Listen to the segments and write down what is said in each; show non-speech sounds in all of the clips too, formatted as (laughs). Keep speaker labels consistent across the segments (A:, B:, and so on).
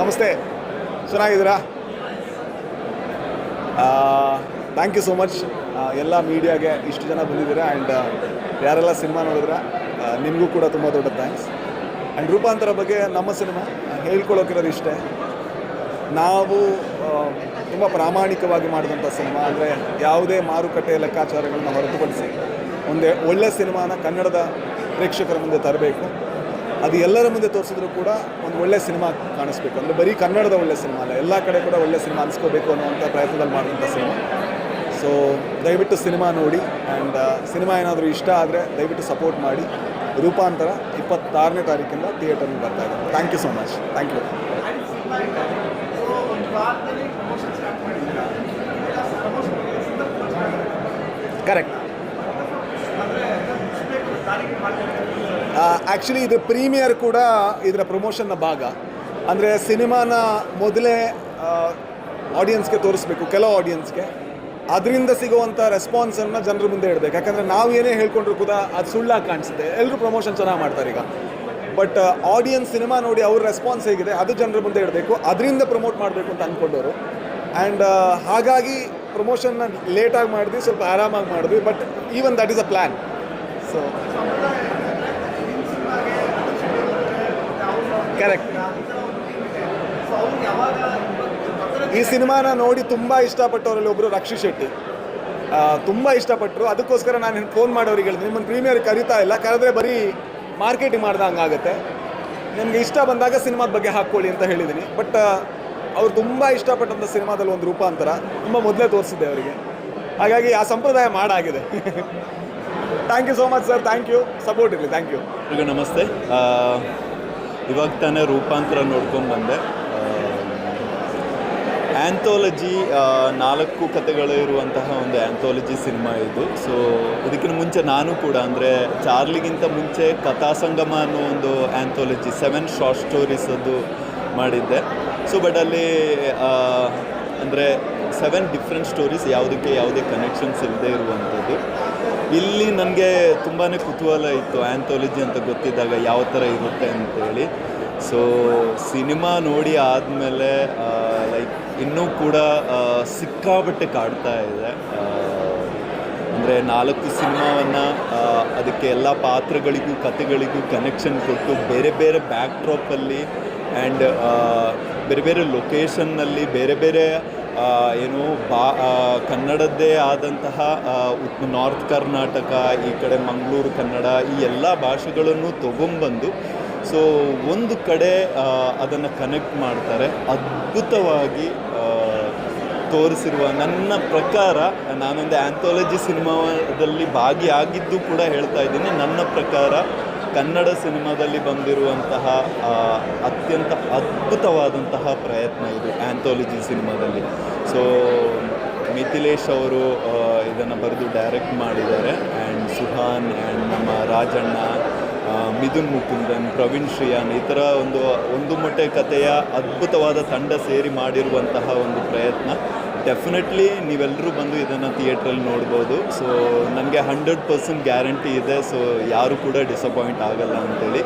A: ನಮಸ್ತೆ. ಚೆನ್ನಾಗಿದ್ದೀರಾ? Thank you so much ಎಲ್ಲ ಮೀಡಿಯಾಗೆ ಇಷ್ಟು ಜನ ಬಂದಿದ್ದೀರಾ ಆ್ಯಂಡ್ ಯಾರೆಲ್ಲ ಸಿನಿಮಾ ನೋಡಿದ್ರೆ ನಿಮಗೂ ಕೂಡ ತುಂಬ ದೊಡ್ಡ ಥ್ಯಾಂಕ್ಸ್ ಆ್ಯಂಡ್ ರೂಪಾಂತರ ಬಗ್ಗೆ ನಮ್ಮ ಸಿನಿಮಾ ಹೇಳ್ಕೊಳ್ಳೋಕಿರೋದು ಇಷ್ಟೇ. ನಾವು ತುಂಬ ಪ್ರಾಮಾಣಿಕವಾಗಿ ಮಾಡಿದಂಥ ಸಿನಿಮಾ, ಅಂದರೆ ಯಾವುದೇ ಮಾರುಕಟ್ಟೆ ಲೆಕ್ಕಾಚಾರಗಳನ್ನ ಹೊರತುಪಡಿಸಿ ಒಂದೇ ಒಳ್ಳೆ ಸಿನಿಮಾನ ಕನ್ನಡದ ಪ್ರೇಕ್ಷಕರ ಮುಂದೆ ತರಬೇಕು. ಅದು ಎಲ್ಲರ ಮುಂದೆ ತೋರಿಸಿದ್ರು ಕೂಡ ಒಂದು ಒಳ್ಳೆ ಸಿನಿಮಾ ಕಾಣಿಸ್ಬೇಕು. ಅಂದರೆ ಬರೀ ಕನ್ನಡದ ಒಳ್ಳೆ ಸಿನಿಮಾ ಅಲ್ಲ, ಎಲ್ಲ ಕಡೆ ಕೂಡ ಒಳ್ಳೆ ಸಿನಿಮಾ ಅನಿಸ್ಕೋಬೇಕು ಅನ್ನುವಂಥ ಪ್ರಯತ್ನದಲ್ಲಿ ಮಾಡುವಂಥ ಸಿನಿಮಾ. ಸೊ ದಯವಿಟ್ಟು ಸಿನಿಮಾ ನೋಡಿ ಆ್ಯಂಡ್ ಸಿನಿಮಾ ಏನಾದರೂ ಇಷ್ಟ ಆದರೆ ದಯವಿಟ್ಟು ಸಪೋರ್ಟ್ ಮಾಡಿ. ರೂಪಾಂತರ ಇಪ್ಪತ್ತಾರನೇ ತಾರೀಕಿಂದ ಥಿಯೇಟರ್ಗೆ ಬರ್ತಾ ಇದೆ thank you so much thank you correct actually ಇದು ಪ್ರೀಮಿಯರ್ ಕೂಡ ಇದರ ಪ್ರಮೋಷನ್ನ ಭಾಗ. ಅಂದರೆ ಸಿನಿಮಾನ ಮೊದಲೇ ಆಡಿಯನ್ಸ್ಗೆ ತೋರಿಸ್ಬೇಕು, ಕೆಲವು ಆಡಿಯನ್ಸ್ಗೆ ಅದರಿಂದ ಸಿಗುವಂಥ ರೆಸ್ಪಾನ್ಸನ್ನು ಜನರ ಮುಂದೆ ಇಡಬೇಕು. ಯಾಕಂದರೆ ನಾವು ಏನೇ ಹೇಳ್ಕೊಂಡ್ರು ಕೂಡ ಅದು ಸುಳ್ಳಾಗಿ ಕಾಣಿಸುತ್ತೆ. ಎಲ್ಲರೂ ಪ್ರಮೋಷನ್ ಚೆನ್ನಾಗಿ ಮಾಡ್ತಾರೆ ಈಗ. ಬಟ್ ಆಡಿಯನ್ಸ್ ಸಿನಿಮಾ ನೋಡಿ ಅವ್ರ ರೆಸ್ಪಾನ್ಸ್ ಹೇಗಿದೆ, ಅದು ಜನರ ಮುಂದೆ ಇಡಬೇಕು. ಅದರಿಂದ ಪ್ರಮೋಟ್ ಮಾಡಬೇಕು ಅಂತ ಅಂದ್ಕೊಂಡವರು ಆ್ಯಂಡ್ ಹಾಗಾಗಿ ಪ್ರಮೋಷನ್ನ ಲೇಟಾಗಿ ಮಾಡಿದ್ವಿ, ಸ್ವಲ್ಪ ಆರಾಮಾಗಿ ಮಾಡಿದ್ವಿ. But even that is a plan so correct ಈ ಸಿನಿಮಾನ ನೋಡಿ ತುಂಬ ಇಷ್ಟಪಟ್ಟವರಲ್ಲಿ ಒಬ್ಬರು ರಕ್ಷಿ ಶೆಟ್ಟಿ. ತುಂಬ ಇಷ್ಟಪಟ್ಟರು ಅದಕ್ಕೋಸ್ಕರ ನಾನು ಫೋನ್ ಮಾಡೋರಿಗೆ ಹೇಳಿದೆ ನಿಮ್ಮನ್ನು ಪ್ರೀಮಿಯರ್ ಕರಿತಾ ಇಲ್ಲ. ಕರೆದ್ರೆ ಬರೀ ಮಾರ್ಕೆಟಿಂಗ್ ಮಾಡ್ದಂಗೆ ಆಗುತ್ತೆ. ನಿಮಗೆ ಇಷ್ಟ ಬಂದಾಗ ಸಿನಿಮಾದ ಬಗ್ಗೆ ಹಾಕ್ಕೊಳ್ಳಿ ಅಂತ ಹೇಳಿದ್ದೀನಿ ಬಟ್ ಅವ್ರು ತುಂಬ ಇಷ್ಟಪಟ್ಟಂಥ ಸಿನಿಮಾದಲ್ಲಿ ಒಂದು ರೂಪಾಂತರ ತುಂಬ ಮೊದಲೇ ತೋರಿಸಿದ್ದೆ ಅವರಿಗೆ. ಹಾಗಾಗಿ ಆ ಸಂಪ್ರದಾಯ ಮಾಡಾಗಿದೆ. (laughs) Thank you so much sir thank you support ಇರಲಿ. ಥ್ಯಾಂಕ್ ಯು
B: ಈಗ ನಮಸ್ತೆ. ಇವಾಗ ತಾನೇ ರೂಪಾಂತರ ನೋಡ್ಕೊಂಡು ಬಂದೆ. ಆ್ಯಂಥಾಲಜಿ ನಾಲ್ಕು ಕಥೆಗಳು ಇರುವಂತಹ ಒಂದು ಆ್ಯಂಥಾಲಜಿ ಸಿನಿಮಾ ಇದು. ಸೊ ಇದಕ್ಕಿಂತ ಮುಂಚೆ ನಾನು ಕೂಡ, ಅಂದರೆ ಚಾರ್ಲಿಗಿಂತ ಮುಂಚೆ ಕಥಾ ಸಂಗಮ ಅನ್ನೋ ಒಂದು ಆ್ಯಂಥಾಲಜಿ ಸೆವೆನ್ ಶಾರ್ಟ್ ಸ್ಟೋರೀಸ್ ಅದು ಮಾಡಿದ್ದೆ. ಸೊ ಬಟ್ ಅಲ್ಲಿ ಅಂದರೆ ಸೆವೆನ್ ಡಿಫ್ರೆಂಟ್ ಸ್ಟೋರೀಸ್ ಯಾವುದಕ್ಕೆ ಯಾವುದೇ ಕನೆಕ್ಷನ್ಸ್ ಇಲ್ಲದೆ ಇರುವಂಥದ್ದು. ಇಲ್ಲಿ ನನಗೆ ತುಂಬಾ ಕುತೂಹಲ ಇತ್ತು ಆ್ಯಂಥಾಲಜಿ ಅಂತ ಗೊತ್ತಿದ್ದಾಗ ಯಾವ ಥರ ಇರುತ್ತೆ ಅಂತೇಳಿ ಸೊ ಸಿನಿಮಾ ನೋಡಿ ಆದಮೇಲೆ ಲೈಕ್ ಇನ್ನೂ ಕೂಡ ಸಿಕ್ಕಾಪಟ್ಟೆ ಕಾಡ್ತಾ ಇದೆ. ಅಂದರೆ ನಾಲ್ಕು ಸಿನಿಮಾವನ್ನು ಅದಕ್ಕೆ ಎಲ್ಲ ಪಾತ್ರಗಳಿಗೂ, ಕಥೆಗಳಿಗೂ ಕನೆಕ್ಷನ್ ಕೊಟ್ಟು ಬೇರೆ ಬೇರೆ ಬ್ಯಾಕ್ ಡ್ರಾಪಲ್ಲಿ ಆ್ಯಂಡ್ ಬೇರೆ ಬೇರೆ ಲೊಕೇಶನ್ನಲ್ಲಿ ಬೇರೆ ಬೇರೆ ಏನು, ಬಾ ಕನ್ನಡದ್ದೇ ಆದಂತಹ ನಾರ್ತ್ ಕರ್ನಾಟಕ, ಈ ಕಡೆ ಮಂಗಳೂರು, ಕನ್ನಡ, ಈ ಎಲ್ಲ ಭಾಷೆಗಳನ್ನು ತೊಗೊಂಬಂದು ಸೊ ಒಂದು ಕಡೆ ಅದನ್ನು ಕನೆಕ್ಟ್ ಮಾಡ್ತಾರೆ. ಅದ್ಭುತವಾಗಿ ತೋರಿಸಿರುವ ನನ್ನ ಪ್ರಕಾರ, ನಾನೊಂದು ಆ್ಯಂಥಾಲಜಿ ಸಿನಿಮಾದಲ್ಲಿ ಭಾಗಿಯಾಗಿದ್ದು ಕೂಡ ಹೇಳ್ತಾ ಇದ್ದೀನಿ. ನನ್ನ ಪ್ರಕಾರ ಕನ್ನಡ ಸಿನಿಮಾದಲ್ಲಿ ಬಂದಿರುವಂತಹ ಅತ್ಯಂತ ಅದ್ಭುತವಾದಂತಹ ಪ್ರಯತ್ನ ಇದು ಆ್ಯಂಥಾಲಜಿ ಸಿನಿಮಾದಲ್ಲಿ. ಸೊ ಮಿಥಿಲೇಶ್ ಅವರು ಇದನ್ನು ಬರೆದು ಡೈರೆಕ್ಟ್ ಮಾಡಿದ್ದಾರೆ. ಆ್ಯಂಡ್ ಸುಹಾನ್ ಆ್ಯಂಡ್ ನಮ್ಮ ರಾಜಣ್ಣ ಮಿದುನ್ ಮುಕುಂದನ್, ಪ್ರವೀಣ್ ಶ್ರೀಯಾನ್, ಈ ಥರ ಒಂದು ಒಂದು ಮೊಟ್ಟೆ ಕಥೆಯ ಅದ್ಭುತವಾದ ತಂಡ ಸೇರಿ ಮಾಡಿರುವಂತಹ ಒಂದು ಪ್ರಯತ್ನ. ಡೆಫಿನೆಟ್ಲಿ ನೀವೆಲ್ಲರೂ ಬಂದು ಇದನ್ನು ಥಿಯೇಟ್ರಲ್ಲಿ ನೋಡ್ಬೋದು. ಸೊ ನನಗೆ ಹಂಡ್ರೆಡ್ ಪರ್ಸೆಂಟ್ ಗ್ಯಾರಂಟಿ ಇದೆ. ಸೊ ಯಾರು ಕೂಡ ಡಿಸಪಾಯಿಂಟ್ ಆಗಲ್ಲ ಅಂತೇಳಿ.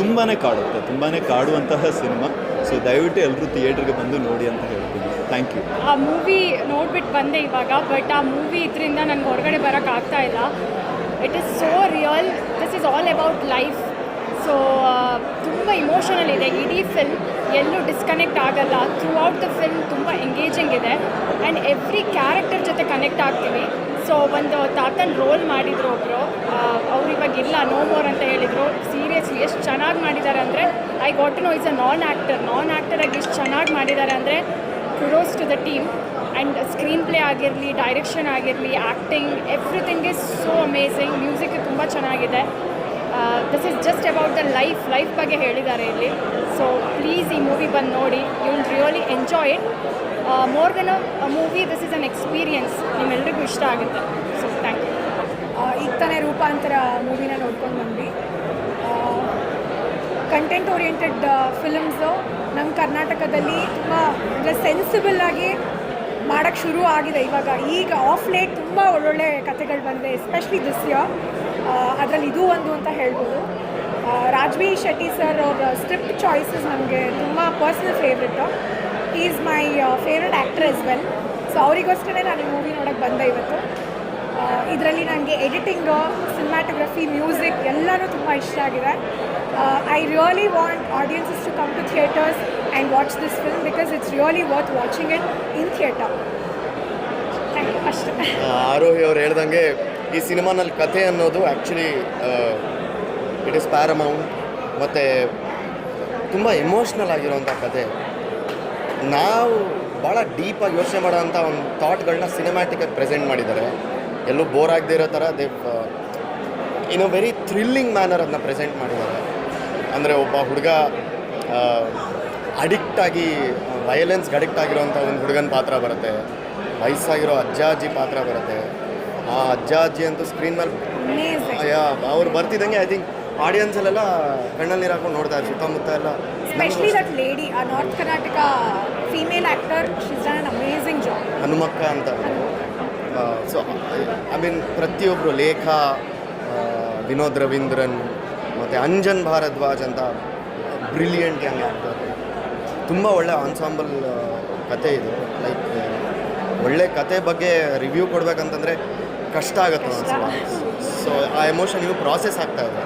B: ತುಂಬಾ ಕಾಡುತ್ತೆ. ತುಂಬಾ ಕಾಡುವಂತಹ ಸಿನಿಮಾ ಸೊ ದಯವಿಟ್ಟು ಎಲ್ಲರೂ ಥಿಯೇಟ್ರಿಗೆ ಬಂದು ನೋಡಿ ಅಂತ ಹೇಳ್ತೀನಿ. ಥ್ಯಾಂಕ್ ಯು
C: ಆ ಮೂವಿ ನೋಡ್ಬಿಟ್ಟು ಬಂದೆ ಇವಾಗ ಬಟ್ ಆ ಮೂವಿ ಇದರಿಂದ ನನಗೆ ಹೊರಗಡೆ ಬರೋಕ್ಕಾಗ್ತಾ ಇಲ್ಲ. It is so real this is all about life so ತುಂಬ ಇಮೋಷನಲ್ ಇದೆ. ಇಡೀ ಫಿಲ್ಮ್ ಎಲ್ಲೂ ಡಿಸ್ಕನೆಕ್ಟ್ ಆಗಲ್ಲ. ಥ್ರೂ ಔಟ್ ದ ಫಿಲ್ಮ್ ತುಂಬ ಎಂಗೇಜಿಂಗ್ ಇದೆ. ಆ್ಯಂಡ್ ಎವ್ರಿ ಕ್ಯಾರೆಕ್ಟರ್ ಜೊತೆ ಕನೆಕ್ಟ್ ಆಗ್ತೀವಿ. ಸೊ ಒಂದು ತಾತನ ರೋಲ್ ಮಾಡಿದ್ರು ಒಬ್ಬರು ಅವ್ರು ಇವಾಗ ಇಲ್ಲ ನೋ ಮೋರ್ ಅಂತ ಹೇಳಿದರು. ಸೀರಿಯಸ್ಲಿ ಎಷ್ಟು ಚೆನ್ನಾಗಿ ಮಾಡಿದ್ದಾರೆ ಅಂದರೆ I got no is a non actor non ಆ್ಯಕ್ಟರಾಗಿ ಎಷ್ಟು ಚೆನ್ನಾಗಿ ಮಾಡಿದ್ದಾರೆ ಅಂದರೆ kudos to the team and screenplay ಆಗಿರಲಿ ಡೈರೆಕ್ಷನ್ ಆಗಿರಲಿ acting everything is so amazing music ತುಂಬ ಚೆನ್ನಾಗಿದೆ. This is just about the life life ಬಗ್ಗೆ ಹೇಳಿದ್ದಾರೆ ಇಲ್ಲಿ. ಸೊ ಪ್ಲೀಸ್ ಈ ಮೂವಿ ಬಂದು ನೋಡಿ. You will really enjoy it more than a movie this is an experience ನಿಮ್ಮೆಲ್ರಿಗೂ ಇಷ್ಟ ಆಗುತ್ತೆ. ಸೊ ಥ್ಯಾಂಕ್ ಯು
D: ಈಗ ತಾನೇ ರೂಪಾಂತರ ಮೂವಿನ ನೋಡ್ಕೊಂಡು ಬಂದ್ವಿ. ಕಂಟೆಂಟ್ ಓರಿಯೆಂಟೆಡ್ ಫಿಲಮ್ಸು ನಮ್ಮ ಕರ್ನಾಟಕದಲ್ಲಿ ತುಂಬ, ಅಂದರೆ ಸೆನ್ಸಿಬಲ್ ಆಗಿ ಮಾಡೋಕ್ಕೆ ಶುರು ಆಗಿದೆ ಇವಾಗ. ಈಗ ಆಫ್ ಲೇಟ್ ತುಂಬ ಒಳ್ಳೊಳ್ಳೆ ಕಥೆಗಳು ಬಂದಿದೆ ಎಸ್ಪೆಷಲಿ ದಿಸ್ ಇಯರ್ ಅದರಲ್ಲಿ ಇದು ಒಂದು ಅಂತ ಹೇಳ್ಬೋದು. ರಾಜ್ವಿ ಶೆಟ್ಟಿ ಸರ್ ಅವ್ರ ಸ್ಕ್ರಿಪ್ಟ್ ಚಾಯ್ಸಸ್ ನಮಗೆ ತುಂಬ personal favourite. Is my favourite actor as well so ಅವರಿಗೋಸ್ಕರ ನಾನು ಈ ಮೂವಿ ನೋಡೋಕ್ಕೆ ಬಂದೆ ಇವತ್ತು. ಇದರಲ್ಲಿ ನನಗೆ ಎಡಿಟಿಂಗು ಸಿನಿಮಾಟೋಗ್ರಫಿ ಮ್ಯೂಸಿಕ್ ಎಲ್ಲನೂ ತುಂಬ ಇಷ್ಟ ಆಗಿದೆ. I really want audiences to come to theatres and watch this film because it's really worth watching it in theatre ಅಷ್ಟೇ
E: ಆರೋಹಿ ಅವ್ರು ಹೇಳ್ದಂಗೆ ಈ ಸಿನಿಮಾನಲ್ಲಿ ಕಥೆ ಅನ್ನೋದು ಆ್ಯಕ್ಚುಲಿ ಇಟ್ ಇಸ್ ಪ್ಯಾರಮೌಂಟ್ ಮತ್ತು ತುಂಬ ಎಮೋಷ್ನಲ್ ಆಗಿರೋಂಥ ಕತೆ ನಾವು ಭಾಳ ಡೀಪಾಗಿ ಯೋಚನೆ ಮಾಡೋಂಥ ಒಂದು ಥಾಟ್ಗಳನ್ನ ಸಿನಿಮ್ಯಾಟಿಕಾಗಿ ಪ್ರೆಸೆಂಟ್ ಮಾಡಿದ್ದಾರೆ. ಎಲ್ಲೂ ಬೋರ್ ಆಗದೆ ಇರೋ ಥರ they in a very thrilling manner ಅದನ್ನ ಪ್ರೆಸೆಂಟ್ ಮಾಡಿದ್ದಾರೆ. ಅಂದರೆ ಒಬ್ಬ ಹುಡುಗ ಅಡಿಕ್ಟ್ ಆಗಿ ವಯಲೆನ್ಸ್ಗೆ ಅಡಿಕ್ಟ್ ಆಗಿರೋಂಥ ಒಂದು ಹುಡುಗನ ಪಾತ್ರ ಬರುತ್ತೆ. ವಯಸ್ಸಾಗಿರೋ ಅಜ್ಜ ಅಜ್ಜಿ ಪಾತ್ರ ಬರುತ್ತೆ. ಆ ಅಜ್ಜ ಅಜ್ಜಿ ಅಂತೂ ಸ್ಕ್ರೀನ್ ಮೇಲೆ ಅವ್ರು ಬರ್ತಿದ್ದಂಗೆ ಐ ಥಿಂಕ್ ಆಡಿಯನ್ಸಲ್ಲೆಲ್ಲ ಕಣ್ಣಲ್ಲಿ ನೀರು ಹಾಕೊಂಡು ನೋಡ್ತಾ ಇದ್ರು ಸುತ್ತಮುತ್ತ ಎಲ್ಲ.
D: ಸ್ಪೆಷಲಿ ದಟ್ ಲೇಡಿ ಆ north Karnataka female actor she's done an amazing job
E: Hanumakka ಅಂತ. ಸೊ ಐ ಮೀನ್ ಪ್ರತಿಯೊಬ್ಬರು ಲೇಖ ವಿನೋದ್ ರವೀಂದ್ರನ್ ಮತ್ತು ಅಂಜನ್ ಭಾರದ್ವಾಜ್ ಅಂತ ಬ್ರಿಲಿಯಂಟ್ ಯಂಗ್ ಆ್ಯಕ್ಟರ್ ತುಂಬ ಒಳ್ಳೆ ಆನ್ಸಾಂಬಲ್ ಕತೆ ಇದು. ಲೈಕ್ ಒಳ್ಳೆ ಕತೆ ಬಗ್ಗೆ ರಿವ್ಯೂ ಕೊಡ್ಬೇಕಂತಂದರೆ ಕಷ್ಟ ಆಗುತ್ತೆ ಒಂದ್ಸಲ ಸೊ ಆ ಎಮೋಷನ್ ಇವು ಪ್ರಾಸೆಸ್ ಆಗ್ತಾ ಇದೆ.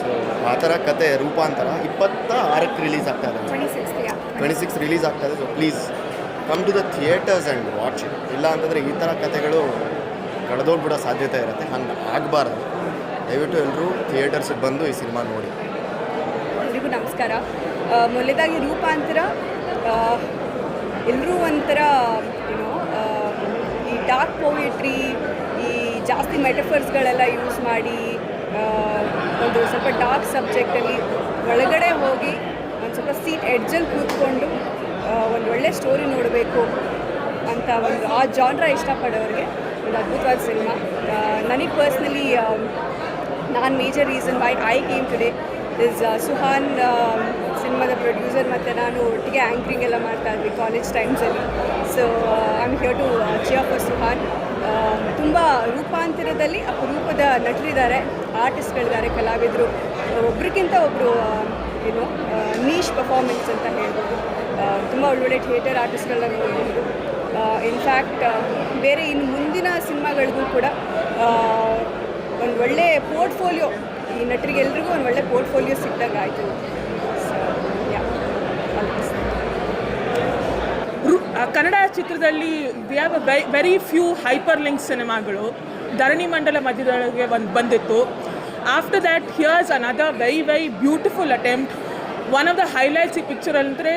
E: ಸೊ ಆ ಥರ ಕತೆ ರೂಪಾಂತರ ಇಪ್ಪತ್ತ ಆರಕ್ಕೆ ರಿಲೀಸ್ ಆಗ್ತಾ ಇದೆ.
D: ಟ್ವೆಂಟಿ ಸಿಕ್ಸ್
E: ರಿಲೀಸ್ ಆಗ್ತಾ ಇದೆ. So please come to the theatres and watch it ಇಲ್ಲ ಅಂತಂದರೆ ಈ ಥರ ಕತೆಗಳು ಕಳೆದೋಗ್ಬಿಡೋ ಸಾಧ್ಯತೆ ಇರುತ್ತೆ. ಹಂಗೆ ಆಗಬಾರ್ದು. ದಯವಿಟ್ಟು ಎಲ್ಲರೂ ಥಿಯೇಟರ್ಸಿಗೆ ಬಂದು ಈ ಸಿನಿಮಾ ನೋಡಿ.
F: ಎಲ್ರಿಗೂ ನಮಸ್ಕಾರ. ಮೊದಲೇದಾಗಿ ರೂಪಾಂತರ ಎಲ್ಲರೂ ಒಂಥರ ಏನೋ ಈ ಡಾರ್ಕ್ ಪೋಯಟ್ರಿ ಜಾಸ್ತಿ ಮೆಟಫರ್ಸ್ಗಳೆಲ್ಲ ಯೂಸ್ ಮಾಡಿ ಒಂದು ಸ್ವಲ್ಪ ಡಾರ್ಕ್ ಸಬ್ಜೆಕ್ಟಲ್ಲಿ ಒಳಗಡೆ ಹೋಗಿ ಒಂದು ಸ್ವಲ್ಪ ಸೀಟ್ ಎಡ್ಜಲ್ಲಿ ಕೂತ್ಕೊಂಡು ಒಂದು ಒಳ್ಳೆ ಸ್ಟೋರಿ ನೋಡಬೇಕು ಅಂತ ಒಂದು ಆ ಜಾನ್ರ ಇಷ್ಟಪಡೋರಿಗೆ ಒಂದು ಅದ್ಭುತವಾದ ಸಿನಿಮಾ ನನಗೆ ಪರ್ಸ್ನಲಿ ನಾನು major reason why I came today is Suhan ಸಿನಿಮಾದ ಪ್ರೊಡ್ಯೂಸರ್ ಮತ್ತು ನಾನು ಒಟ್ಟಿಗೆ ಆ್ಯಂಕ್ರಿಂಗ್ ಎಲ್ಲ ಮಾಡ್ತಾ ಇದ್ವಿ college ಟೈಮ್ಸಲ್ಲಿ so I am here to cheer for Suhan. ತುಂಬ ರೂಪಾಂತರದಲ್ಲಿ ಅಪರೂಪದ ನಟರಿದ್ದಾರೆ ಆರ್ಟಿಸ್ಟ್ಗಳಿದ್ದಾರೆ ಕಲಾವಿದರು. ಒಬ್ರಿಗಿಂತ ಒಬ್ಬರು ಏನು ನೀಶ್ ಪರ್ಫಾರ್ಮೆನ್ಸ್ ಅಂತ ಹೇಳ್ಬೋದು. ತುಂಬ ಒಳ್ಳೊಳ್ಳೆ ಥಿಯೇಟರ್ ಆರ್ಟಿಸ್ಟ್ಗಳನ್ನ ನೋಡ್ಬೋದು. ಇನ್ಫ್ಯಾಕ್ಟ್ ಬೇರೆ ಇನ್ನು ಮುಂದಿನ ಸಿನಿಮಾಗಳಿಗೂ ಕೂಡ ಒಂದು ಒಳ್ಳೆ ಪೋರ್ಟ್ಫೋಲಿಯೋ ಈ ನಟರಿಗೆಲ್ರಿಗೂ ಒಂದು ಒಳ್ಳೆ ಪೋರ್ಟ್ಫೋಲಿಯೋ ಸಿಕ್ಕಂಗೆ ಆಯಿತು ಸೊ ಯಾ
G: ರು- ಆ, ಕನ್ನಡ ಚಿತ್ರದಲ್ಲಿ we have very few hyperlink ಸಿನಿಮಾಗಳು ಧರಣಿ ಮಂಡಲ ಮಧ್ಯದೊಳಗೆ ಒಂದು ಬಂದಿತ್ತು. After that here's another very very beautiful attempt one of the highlights ಈ ಪಿಕ್ಚರ್ ಅಂದರೆ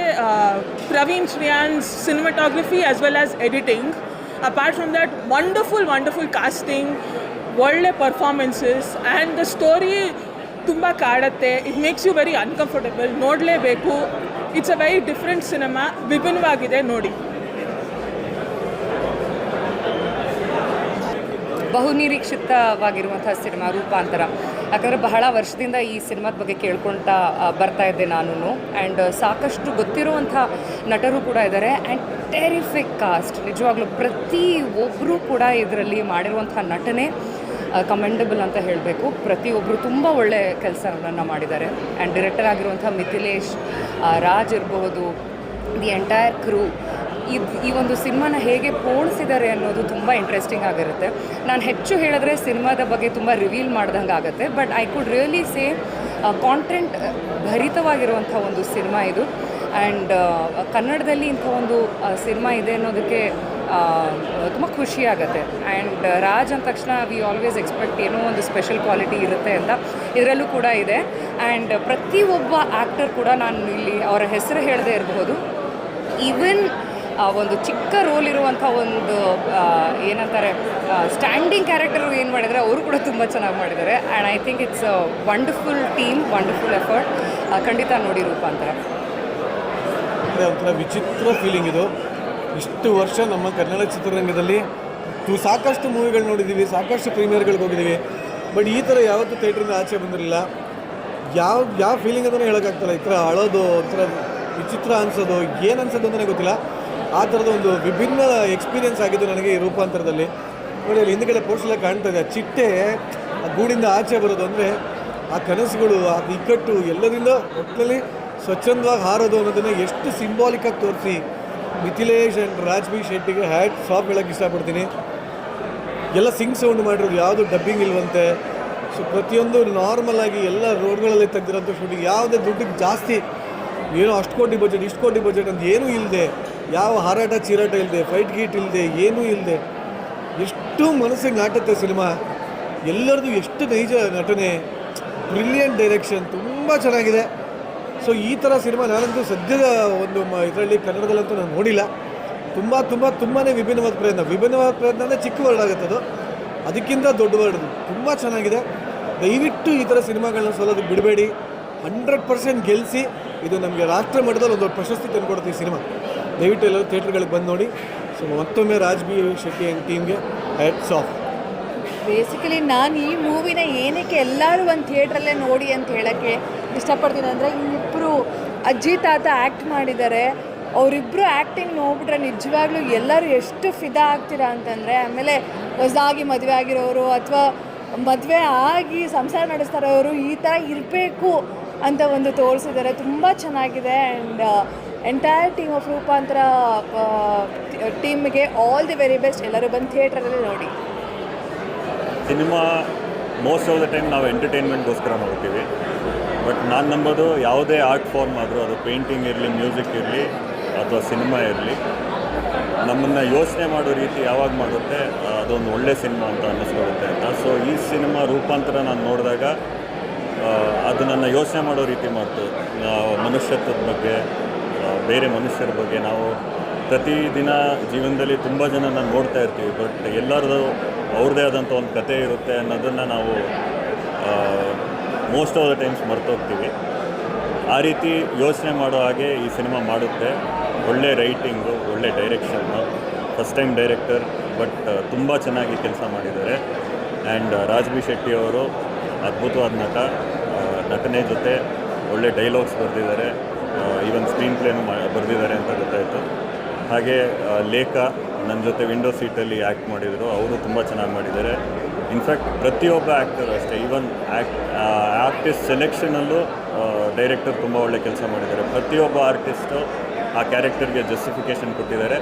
G: Praveen Shreyans cinematography as well as editing apart from that wonderful wonderful casting ಒಳ್ಳೆ performances and the story ತುಂಬ ಕಾಡುತ್ತೆ. It makes you very uncomfortable ನೋಡಲೇಬೇಕು. It's a very different cinema ವಿಭಿನ್ನವಾಗಿದೆ. ನೋಡಿ.
H: ಬಹುನಿರೀಕ್ಷಿತವಾಗಿರುವಂಥ cinema ರೂಪಾಂತರ. ಯಾಕಂದರೆ ಬಹಳ ವರ್ಷದಿಂದ ಈ ಸಿನಿಮಾದ ಬಗ್ಗೆ ಕೇಳ್ಕೊಳ್ತಾ ಬರ್ತಾ ಇದ್ದೆ ನಾನು ಆ್ಯಂಡ್ ಸಾಕಷ್ಟು ಗೊತ್ತಿರುವಂಥ ನಟರು ಕೂಡ ಇದ್ದಾರೆ. ಆ್ಯಂಡ್ ಟೆರಿಫಿಕ್ ಕಾಸ್ಟ್ ನಿಜವಾಗ್ಲೂ ಪ್ರತಿ ಒಬ್ಬರು ಕೂಡ ಇದರಲ್ಲಿ ಮಾಡಿರುವಂಥ ನಟನೆ ಕಮೆಂಡಬಲ್ ಅಂತ ಹೇಳಬೇಕು. ಪ್ರತಿಯೊಬ್ಬರು ತುಂಬ ಒಳ್ಳೆ ಕೆಲಸಗಳನ್ನು ಮಾಡಿದ್ದಾರೆ. ಆ್ಯಂಡ್ ಡೈರೆಕ್ಟರ್ ಆಗಿರುವಂಥ ಮಿಥಿಲೇಶ್ ರಾಜ್ ಇರಬಹುದು ದಿ ಎಂಟೈರ್ ಕ್ರೂ ಇದು ಈ ಒಂದು ಸಿನಿಮಾನ ಹೇಗೆ ಪೋಣಿಸಿದ್ದಾರೆ ಅನ್ನೋದು ತುಂಬ ಇಂಟ್ರೆಸ್ಟಿಂಗ್ ಆಗಿರುತ್ತೆ. ನಾನು ಹೆಚ್ಚು ಹೇಳಿದ್ರೆ ಸಿನಿಮಾದ ಬಗ್ಗೆ ತುಂಬ ರಿವೀಲ್ ಮಾಡ್ದಂಗೆ ಆಗುತ್ತೆ but I could really say content ಭರಿತವಾಗಿರುವಂಥ ಒಂದು ಸಿನಿಮಾ ಇದು. ಆ್ಯಂಡ್ ಕನ್ನಡದಲ್ಲಿ ಇಂಥ ಒಂದು ಸಿನಿಮಾ ಇದೆ ಅನ್ನೋದಕ್ಕೆ ತುಂಬ ಖುಷಿ ಆಗುತ್ತೆ. ಆ್ಯಂಡ್ ರಾಜ್ ಅಂದ ತಕ್ಷಣ ವಿ ಆಲ್ವೇಸ್ ಎಕ್ಸ್ಪೆಕ್ಟ್ ಏನೋ ಒಂದು ಸ್ಪೆಷಲ್ ಕ್ವಾಲಿಟಿ ಇರುತ್ತೆ ಅಂತ ಇದರಲ್ಲೂ ಕೂಡ ಇದೆ. ಆ್ಯಂಡ್ ಪ್ರತಿಯೊಬ್ಬ ಆ್ಯಕ್ಟರ್ ಕೂಡ ನಾನು ಇಲ್ಲಿ ಅವರ ಹೆಸರು ಹೇಳದೇ ಇರಬಹುದು. ಈವನ್ ಒಂದು ಚಿಕ್ಕ ರೋಲ್ ಇರುವಂಥ ಒಂದು ಏನಂತಾರೆ ಸ್ಟ್ಯಾಂಡಿಂಗ್ ಕ್ಯಾರೆಕ್ಟರ್ ಏನು ಮಾಡಿದರೆ, ಅವರು ಕೂಡ ತುಂಬ ಚೆನ್ನಾಗಿ ಮಾಡಿದ್ದಾರೆ and I think it's wonderful team wonderful effort ಖಂಡಿತ ನೋಡಿ ರೂಪಾಂತರ.
I: ಒಂಥರ ವಿಚಿತ್ರ ಫೀಲಿಂಗ್ ಇದು. ಇಷ್ಟು ವರ್ಷ ನಮ್ಮ ಕನ್ನಡ ಚಿತ್ರರಂಗದಲ್ಲಿ ಸಾಕಷ್ಟು ಮೂವಿಗಳು ನೋಡಿದ್ದೀವಿ ಸಾಕಷ್ಟು ಪ್ರೀಮಿಯರ್ಗಳಿಗೆ ಹೋಗಿದ್ದೀವಿ ಬಟ್ ಈ ಥರ ಯಾವತ್ತೂ ಥಿಯೇಟ್ರಿಂದ ಆಚೆ ಬಂದಿರಲಿಲ್ಲ. ಯಾವ ಯಾವ ಫೀಲಿಂಗ್ ಅಂತಲೇ ಹೇಳೋಕ್ಕಾಗ್ತಲ್ಲ. ಈ ಥರ ಅಳೋದು ಒಂಥರ ವಿಚಿತ್ರ ಅನ್ಸೋದು, ಏನು ಅನ್ಸೋದು ಅಂತಲೇ ಗೊತ್ತಿಲ್ಲ. ಆ ಥರದ ಒಂದು ವಿಭಿನ್ನ ಎಕ್ಸ್ಪೀರಿಯನ್ಸ್ ಆಗಿದ್ದು ನನಗೆ ಈ ರೂಪಾಂತರದಲ್ಲಿ. ನೋಡಿ, ಅಲ್ಲಿ ಹಿಂದ್ಗಡೆ ಪೋಸ್ಟೆಲ್ಲ ಕಾಣ್ತಾ ಇದೆ. ಆ ಚಿಟ್ಟೆ, ಆ ಗೂಡಿಂದ ಆಚೆ ಬರೋದು ಅಂದರೆ ಆ ಕನಸುಗಳು, ಆ ಇಕ್ಕಟ್ಟು ಎಲ್ಲದರಿಂದ ಒಟ್ಟಿನಲ್ಲಿ ಸ್ವಚ್ಛಂದವಾಗಿ ಹಾರೋದು ಅನ್ನೋದನ್ನು ಎಷ್ಟು ಸಿಂಬಾಲಿಕಾಗಿ ತೋರಿಸಿ. ಮಿಥಿಲೇಶ್ ಆ್ಯಂಡ್ ರಾಜ್ಬಿ ಶೆಟ್ಟಿಗೆ ಹ್ಯಾಟ್ ಸಾಫ್ ಹೇಳೋಕ್ಕೆ ಇಷ್ಟಪಡ್ತೀನಿ. ಎಲ್ಲ ಸಿಂಗ್ ಸೌಂಡ್ ಮಾಡಿರೋದು, ಯಾವುದು ಡಬ್ಬಿಂಗ್ ಇಲ್ವಂತೆ. ಸೊ ಪ್ರತಿಯೊಂದು ನಾರ್ಮಲ್ ಆಗಿ ಎಲ್ಲ ರೋಡ್ಗಳಲ್ಲಿ ತೆಗೆದಿರೋಂಥ ಶೂಟಿಂಗ್ ಯಾವುದೇ ದುಡ್ಡಿಗೆ ಜಾಸ್ತಿ, ಏನೋ ಅಷ್ಟು ಕೋಟಿ ಬಜೆಟ್ ಇಷ್ಟು ಕೋಟಿ ಬಜೆಟ್ ಅಂತ ಏನೂ ಇಲ್ಲದೆ ಯಾವ ಹಾರಾಟ ಚೀರಾಟ ಇಲ್ಲದೆ ಫೈಟ್ ಗೀಟ್ ಇಲ್ಲದೆ ಏನೂ ಇಲ್ಲದೆ ಎಷ್ಟು ಮನಸ್ಸಿಗೆ ನಾಟುತ್ತೆ ಸಿನಿಮಾ. ಎಲ್ಲರದು ಎಷ್ಟು ನೈಜ ನಟನೆ ಬ್ರಿಲಿಯಂಟ್ ಡೈರೆಕ್ಷನ್ ತುಂಬ ಚೆನ್ನಾಗಿದೆ. ಸೊ ಈ ಥರ ಸಿನಿಮಾ ನಾನಂತೂ ಸದ್ಯದ ಒಂದು ಇದರಲ್ಲಿ ಕನ್ನಡದಲ್ಲಂತೂ ನಾನು ನೋಡಿಲ್ಲ. ತುಂಬ ತುಂಬ ತುಂಬಾ ವಿಭಿನ್ನವಾದ ಪ್ರಯತ್ನ. ವಿಭಿನ್ನವಾದ ಪ್ರಯತ್ನ ಅಂದರೆ ಚಿಕ್ಕ ವರ್ಡ್ ಆಗುತ್ತೆ ಅದು. ಅದಕ್ಕಿಂತ ದೊಡ್ಡ ವರ್ಡ್ ತುಂಬ ಚೆನ್ನಾಗಿದೆ. ದಯವಿಟ್ಟು ಈ ಥರ ಸಿನಿಮಾಗಳನ್ನ ಸೋಲೋದು ಬಿಡಬೇಡಿ. ಹಂಡ್ರೆಡ್ ಪರ್ಸೆಂಟ್ ಗೆಲ್ಲಿಸಿ ಇದು ನಮಗೆ ರಾಷ್ಟ್ರ ಮಟ್ಟದಲ್ಲಿ ಒಂದು ಪ್ರಶಸ್ತಿ ತಂದುಕೊಡುತ್ತೆ ಈ ಸಿನಿಮಾ. ದಯವಿಟ್ಟು ಎಲ್ಲರೂ ಥಿಯೇಟ್ರ್ಗಳಿಗೆ ಬಂದು ನೋಡಿ. ಸೊ, ಮತ್ತೊಮ್ಮೆ ರಾಜ್ಬಿ ಶೆಟ್ಟಿ ಆ್ಯಂಡ್ ಟೀಮ್ಗೆ ಹೆಡ್ಸ್ ಆಫ್
J: ಬೇಸಿಕಲಿ ನಾನು ಈ ಮೂವಿನ ಏನಕ್ಕೆ ಎಲ್ಲರೂ ಒಂದು ಥಿಯೇಟ್ರಲ್ಲೇ ನೋಡಿ ಅಂತ ಹೇಳೋಕ್ಕೆ ಇಷ್ಟಪಡ್ತೀನಿ ಅಂದರೆ ಇನ್ನಿಬ್ಬರು ಅಜ್ಜಿ ತಾತ ಆ್ಯಕ್ಟ್ ಮಾಡಿದ್ದಾರೆ. ಅವರಿಬ್ಬರು ಆ್ಯಕ್ಟಿಂಗ್ ನೋಡ್ಬಿಟ್ರೆ ನಿಜವಾಗ್ಲೂ ಎಲ್ಲರೂ ಎಷ್ಟು ಫಿದಾ ಆಗ್ತೀರಾ ಅಂತಂದರೆ, ಆಮೇಲೆ ಹೊಸದಾಗಿ ಮದುವೆ ಆಗಿರೋರು ಅಥವಾ ಮದುವೆ ಆಗಿ ಸಂಸಾರ ನಡೆಸ್ತಾರೋರು ಈ ಥರ ಇರಬೇಕು ಅಂತ ಒಂದು ತೋರಿಸಿದ್ದಾರೆ. ತುಂಬ ಚೆನ್ನಾಗಿದೆ ಆ್ಯಂಡ್ ಎಂಟೈರ್ ಟೀಮ್ ಆಫ್ ರೂಪಾಂತರ ಟೀಮ್ಗೆ ಆಲ್ ದಿ ವೆರಿ ಬೆಸ್ಟ್ ಎಲ್ಲರೂ ಬಂದು ಥಿಯೇಟ್ರಲ್ಲೇ ನೋಡಿ.
K: Cinema most of the time ನಾವು ಎಂಟರ್ಟೈನ್ಮೆಂಟ್ಗೋಸ್ಕರ ನೋಡ್ತೀವಿ. ಬಟ್ ನಾನು ನಂಬೋದು ಯಾವುದೇ ಆರ್ಟ್ ಫಾರ್ಮ್ ಆದರೂ, ಅದು ಪೇಂಟಿಂಗ್ ಇರಲಿ ಮ್ಯೂಸಿಕ್ ಇರಲಿ, ಅಥವಾ ಸಿನಿಮಾ ಇರಲಿ, ನಮ್ಮನ್ನು ಯೋಚನೆ ಮಾಡೋ ರೀತಿ ಯಾವಾಗ ಮಾಡುತ್ತೆ, ಅದೊಂದು ಒಳ್ಳೆ ಸಿನಿಮಾ ಅಂತ ಅನ್ನಿಸ್ಕೊಡುತ್ತೆ ಅಂತ ಸೊ ಈ ಸಿನಿಮಾ ರೂಪಾಂತರ ನಾನು ನೋಡಿದಾಗ ಅದು ಯೋಚನೆ ಮಾಡೋ ರೀತಿ ಮಾಡ್ತು. ಮನುಷ್ಯತ್ವದ ಬಗ್ಗೆ ಬೇರೆ ಮನುಷ್ಯರ ಬಗ್ಗೆ ನಾವು ಪ್ರತಿದಿನ ಜೀವನದಲ್ಲಿ ತುಂಬ ಜನ ನೋಡ್ತಾ ಇರ್ತೀವಿ. ಬಟ್ ಎಲ್ಲರದು ಅವ್ರದೇ ಆದಂಥ ಒಂದು ಕತೆ ಇರುತ್ತೆ ಅನ್ನೋದನ್ನು ನಾವು ಮೋಸ್ಟ್ ಆಫ್ ದ ಟೈಮ್ಸ್ ಮರ್ತೋಗ್ತೀವಿ. ಆ ರೀತಿ ಯೋಚನೆ ಮಾಡೋ ಹಾಗೆ ಈ ಸಿನಿಮಾ ಮಾಡುತ್ತೆ. ಒಳ್ಳೆ ರೈಟಿಂಗು ಒಳ್ಳೆ ಡೈರೆಕ್ಷನ್ನು ಫಸ್ಟ್ ಟೈಮ್ ಡೈರೆಕ್ಟರ್ ಬಟ್ ತುಂಬ ಚೆನ್ನಾಗಿ ಕೆಲಸ ಮಾಡಿದ್ದಾರೆ. ಆ್ಯಂಡ್ ರಾಜ್ಬಿ ಶೆಟ್ಟಿ ಅವರು ಅದ್ಭುತವಾದ ನಟ ನಟನೆ ಜೊತೆ ಒಳ್ಳೆ ಡೈಲಾಗ್ಸ್ ಬರೆದಿದ್ದಾರೆ. ಈವನ್ ಸ್ಕ್ರೀನ್ ಪ್ಲೇನು ಬರೆದಿದ್ದಾರೆ ಅಂತ ಗೊತ್ತಾಯಿತು. ಹಾಗೆ ಲೇಖ ನನ್ನ ಜೊತೆ ವಿಂಡೋ ಸೀಟಲ್ಲಿ ಆ್ಯಕ್ಟ್ ಮಾಡಿದರು. ಅವರು ತುಂಬ ಚೆನ್ನಾಗಿ ಮಾಡಿದ್ದಾರೆ. ಇನ್ಫ್ಯಾಕ್ಟ್ ಪ್ರತಿಯೊಬ್ಬ ಆ್ಯಕ್ಟರ್ ಅಷ್ಟೇ ಈವನ್ ಆ್ಯಕ್ಟ್ ಆರ್ಟಿಸ್ಟ್ ಸೆಲೆಕ್ಷನಲ್ಲೂ ಡೈರೆಕ್ಟರ್ ತುಂಬ ಒಳ್ಳೆ ಕೆಲಸ ಮಾಡಿದ್ದಾರೆ. ಪ್ರತಿಯೊಬ್ಬ ಆರ್ಟಿಸ್ಟು ಆ ಕ್ಯಾರೆಕ್ಟರ್ಗೆ ಜಸ್ಟಿಫಿಕೇಷನ್ ಕೊಟ್ಟಿದ್ದಾರೆ.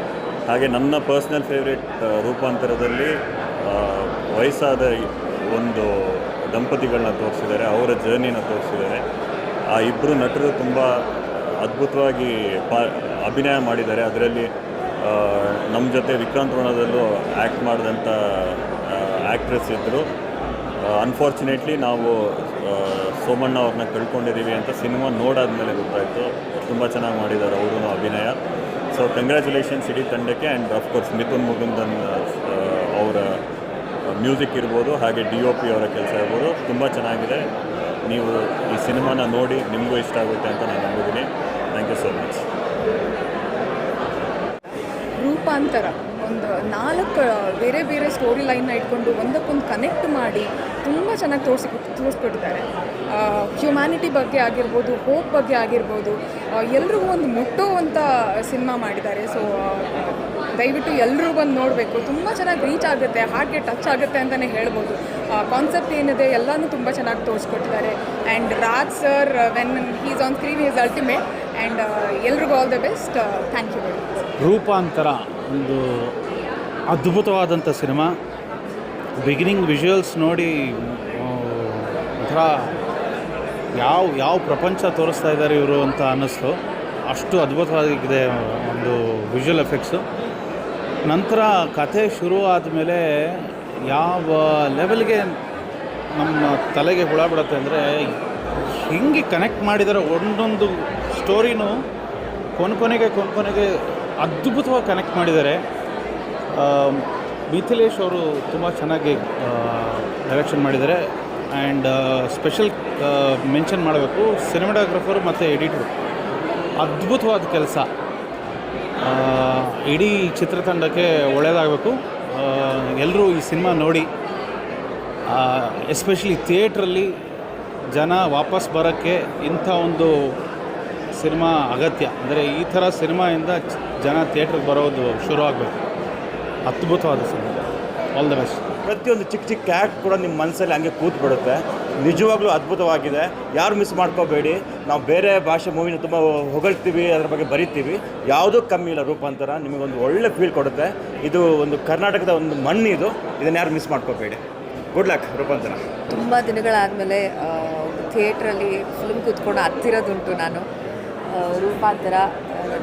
K: ಹಾಗೆ ನನ್ನ ಪರ್ಸ್ನಲ್ ಫೇವ್ರೇಟ್ ರೂಪಾಂತರದಲ್ಲಿ ವಯಸ್ಸಾದ ಒಂದು ದಂಪತಿಗಳನ್ನ ತೋರಿಸಿದ್ದಾರೆ. ಅವರ ಜರ್ನಿನ ತೋರಿಸಿದ್ದಾರೆ. ಆ ಇಬ್ಬರು ನಟರು ತುಂಬ ಅದ್ಭುತವಾಗಿ ಅಭಿನಯ ಮಾಡಿದ್ದಾರೆ. ಅದರಲ್ಲಿ ನಮ್ಮ ಜೊತೆ ವಿಕ್ರಾಂತ್ ರೋಣದಲ್ಲೂ ಆ್ಯಕ್ಟ್ ಮಾಡಿದಂಥ ಆ್ಯಕ್ಟ್ರೆಸ್ ಇದ್ದರು ಅನ್ಫಾರ್ಚುನೇಟ್ಲಿ ನಾವು ಸೋಮಣ್ಣ ಅವ್ರನ್ನ ಕಳ್ಕೊಂಡಿದ್ದೀವಿ ಅಂತ ಸಿನಿಮಾ ನೋಡಾದ್ಮೇಲೆ ಗೊತ್ತಾಯಿತು. ತುಂಬ ಚೆನ್ನಾಗಿ ಮಾಡಿದ್ದಾರೆ ಅವರು ಅಭಿನಯ. ಸೊ ಕಂಗ್ರ್ಯಾಚುಲೇಷನ್ಸ್ ಇಡೀ ತಂಡಕ್ಕೆ ಆ್ಯಂಡ್ ಅಫ್ಕೋರ್ಸ್ ಮಿಥುನ್ ಮುಗುಂದನ್ ಅವರ ಮ್ಯೂಸಿಕ್ ಇರ್ಬೋದು, ಹಾಗೆ ಡಿ ಒ ಪಿ ಅವರ ಕೆಲಸ ಇರ್ಬೋದು. ತುಂಬ ಚೆನ್ನಾಗಿದೆ. ನೀವು ಈ ಸಿನಿಮಾನ ನೋಡಿ ನಿಮಗೂ ಇಷ್ಟ ಆಗುತ್ತೆ ಅಂತ ನಾನು ನಂಬಿದ್ದೀನಿ. Thank you so much
L: Roopantara, ಒಂದು ನಾಲ್ಕು ಬೇರೆ ಬೇರೆ ಸ್ಟೋರಿ ಲೈನ್ನ ಇಟ್ಕೊಂಡು ಒಂದಕ್ಕೊಂದು ಕನೆಕ್ಟ್ ಮಾಡಿ ತುಂಬ ಚೆನ್ನಾಗಿ ತೋರಿಸಿ ತೋರಿಸ್ಕೊಟ್ಟಿದ್ದಾರೆ. ಹ್ಯುಮ್ಯಾನಿಟಿ ಬಗ್ಗೆ ಆಗಿರ್ಬೋದು ಹೋಪ್ ಬಗ್ಗೆ ಆಗಿರ್ಬೋದು ಎಲ್ರಿಗೂ ಒಂದು ಅಂತ ಸಿನಿಮಾ ಮಾಡಿದ್ದಾರೆ. ಸೊ ದಯವಿಟ್ಟು ಎಲ್ಲರೂ ಬಂದು ನೋಡಬೇಕು. ತುಂಬ ಚೆನ್ನಾಗಿ ರೀಚ್ ಆಗುತ್ತೆ ಹಾರ್ಟ್ಗೆ ಟಚ್ ಆಗುತ್ತೆ ಅಂತಲೇ ಹೇಳ್ಬೋದು. ಕಾನ್ಸೆಪ್ಟ್ ಏನಿದೆ ಎಲ್ಲನೂ ತುಂಬ ಚೆನ್ನಾಗಿ ತೋರಿಸ್ಕೊಟ್ಟಿದ್ದಾರೆ. And Raj sir when is on screen is ultimate and ಎಲ್ರಿಗೂ all the best thank you very much
M: Roopanthara, ಒಂದು ಅದ್ಭುತವಾದಂಥ ಸಿನಿಮಾ. ಬಿಗಿನಿಂಗ್ ವಿಜುವಲ್ಸ್ ನೋಡಿ ಒಂಥರ ಯಾವ ಯಾವ ಪ್ರಪಂಚ ತೋರಿಸ್ತಾ ಇದ್ದಾರೆ ಇವರು ಅಂತ ಅನ್ನಿಸ್ತು. ಅಷ್ಟು ಅದ್ಭುತವಾಗಿದೆ ಒಂದು ವಿಜುವಲ್ ಎಫೆಕ್ಟ್ಸು ನಂತರ ಕಥೆ ಶುರು ಆದಮೇಲೆ ಯಾವ ಲೆವೆಲ್ಗೆ ನಮ್ಮ ತಲೆಗೆ ಹುಳ ಬಿಡುತ್ತೆ ಅಂದರೆ ಹಿಂಗೆ ಕನೆಕ್ಟ್ ಮಾಡಿದರೆ ಒಂದೊಂದು ಸ್ಟೋರಿನೂ ಕೊನೆ ಕೊನೆಗೆ ಕೊನೆ ಕೊನೆಗೆ ಅದ್ಭುತವಾಗಿ ಕನೆಕ್ಟ್ ಮಾಡಿದ್ದಾರೆ ಮಿಥಿಲೇಶ್ ಅವರು ತುಂಬ ಚೆನ್ನಾಗಿ ಡೈರೆಕ್ಷನ್ ಮಾಡಿದ್ದಾರೆ ಆ್ಯಂಡ್ ಸ್ಪೆಷಲ್ ಮೆನ್ಷನ್ ಮಾಡಬೇಕು. ಸಿನಿಮಾಟೋಗ್ರಫರು ಮತ್ತು ಎಡಿಟರು ಅದ್ಭುತವಾದ ಕೆಲಸ. ಇಡೀ ಚಿತ್ರತಂಡಕ್ಕೆ ಒಳ್ಳೆಯದಾಗಬೇಕು ಎಲ್ಲರೂ ಈ ಸಿನಿಮಾ ನೋಡಿ. ಎಸ್ಪೆಷಲಿ ಥಿಯೇಟ್ರಲ್ಲಿ ಜನ ವಾಪಸ್ ಬರೋಕ್ಕೆ ಇಂಥ ಒಂದು ಸಿನಿಮಾ ಅಗತ್ಯ. ಅಂದರೆ ಈ ಥರ ಸಿನಿಮಾಯಿಂದ ಜನ ಥಿಯೇಟ್ರಿಗೆ ಬರೋದು ಶುರು ಆಗಬೇಕು. ಅದ್ಭುತವಾದ ಸಿನಿಮಾ. ಆಲ್ ದ ಬೆಸ್ಟ್
N: ಪ್ರತಿಯೊಂದು ಚಿಕ್ಕ ಚಿಕ್ಕ ಆ್ಯಕ್ಟ್ ಕೂಡ ನಿಮ್ಮ ಮನಸ್ಸಲ್ಲಿ ಹಂಗೆ ಕೂತ್ ಬಿಡುತ್ತೆ ನಿಜವಾಗ್ಲೂ ಅದ್ಭುತವಾಗಿದೆ. ಯಾರು ಮಿಸ್ ಮಾಡ್ಕೋಬೇಡಿ. ನಾವು ಬೇರೆ ಭಾಷೆ ಮೂವಿನ ತುಂಬ ಹೊಗಳ್ತೀವಿ, ಅದರ ಬಗ್ಗೆ ಬರಿತೀವಿ. ಯಾವುದೂ ಕಮ್ಮಿ ಇಲ್ಲ ರೂಪಾಂತರ. ನಿಮಗೊಂದು ಒಳ್ಳೆ ಫೀಲ್ ಕೊಡುತ್ತೆ. ಇದು ಒಂದು ಕರ್ನಾಟಕದ ಒಂದು ಮಣ್ಣು ಇದು. ಇದನ್ನು ಯಾರು ಮಿಸ್ ಮಾಡ್ಕೋಬೇಡಿ. ಗುಡ್ ಲಕ್ ರೂಪಾಂತರ.
O: ತುಂಬ ದಿನಗಳಾದಮೇಲೆ ಥಿಯೇಟ್ರಲ್ಲಿ ಫಿಲ್ಮ್ ಕೂತ್ಕೊಂಡು ಹತ್ತಿರೋದುಂಟು ನಾನು. Roopanthara